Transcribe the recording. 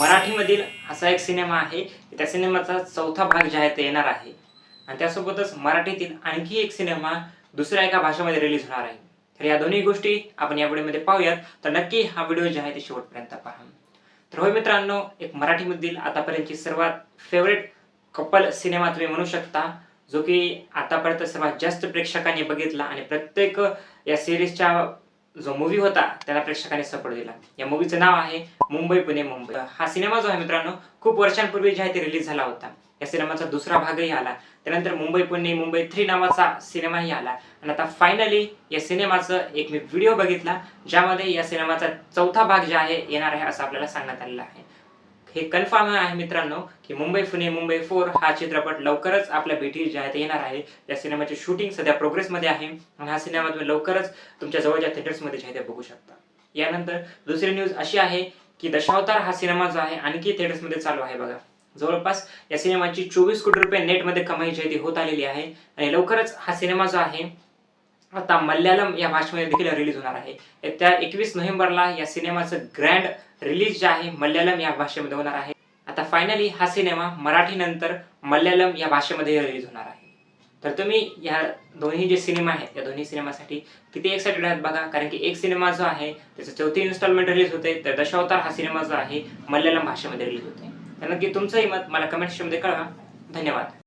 मराठीमधील असा एक सिनेमा आहे त्या सिनेमाचा चौथा भाग जे आहे ते येणार आहे. आणि त्यासोबतच मराठीतील आणखी एक सिनेमा दुसऱ्या एका भाषेमध्ये रिलीज होणार आहे. तर या दोन्ही गोष्टी आपण या व्हिडिओमध्ये पाहूयात. तर नक्की हा व्हिडिओ जे आहे ते शेवटपर्यंत पहा. तर होय मित्रांनो एक मराठीमधील आतापर्यंतची सर्वात फेवरेट कपल सिनेमा तुम्ही म्हणू शकता जो की आतापर्यंत सर्वात जास्त प्रेक्षकांनी बघितला आणि प्रत्येक या सिरीजच्या जो मूवी होता त्याला प्रेक्षकांनी सपोर्ट दिला. या मूवीचं नाव आहे मुंबई पुणे मुंबई. हा सिनेमा जो आहे मित्रांनो खूप वर्षांपूर्वी जे आहे ते रिलीज झाला होता. या सिनेमाचा दुसरा भागही आला. त्यानंतर मुंबई पुणे मुंबई थ्री नावाचा सिनेमाही आला. आणि आता फायनली या सिनेमाचं एक मी व्हिडिओ बघितला ज्यामध्ये या सिनेमाचा चौथा भाग जे आहे येणार आहे असं आपल्याला सांगण्यात आलेलं आहे. हे कन्फर्म आहे मित्रांनो की मुंबई पुणे मुंबई फोर हा चित्रपट लवकरच आपल्या भेटी जे आहे ते येणार आहे. या सिनेमाची शूटिंग सध्या प्रोग्रेसमध्ये आहे आणि हा सिनेमा तुम्ही लवकरच तुमच्या जवळच्या थिएटर्समध्ये जे आहे ते बघू शकता. यानंतर दुसरी न्यूज अशी आहे की दशावतार हा सिनेमा जो आहे आणखी थिएटर्समध्ये चालू आहे बघा. जवळपास या सिनेमाची चोवीस कोटी रुपये नेटमध्ये कमाई जी होत आलेली आहे आणि लवकरच हा सिनेमा जो आहे आता मल्याळम या भाषेमध्ये देखील रिलीज होणार आहे. त्या एकवीस नोव्हेंबरला या सिनेमाचं ग्रँड रिलीज जे आहे मल्याळम या भाषेमध्ये होणार आहे. आता फायनली हा सिनेमा मराठीनंतर मल्याळम या भाषेमध्ये रिलीज होणार आहे. तर तुम्ही या दोन्ही जे सिनेमा आहेत या दोन्ही सिनेमासाठी किती एक्साइटेड आहात बघा? कारण की एक सिनेमा जो आहे त्याचं चौथी इन्स्टॉलमेंट रिलीज होते तर दशावतार हा सिनेमा जो आहे मल्याळम भाषेमध्ये रिलीज होते. तर नक्की तुमचंही मत मला कमेंट सेक्शनमध्ये कळवा. धन्यवाद.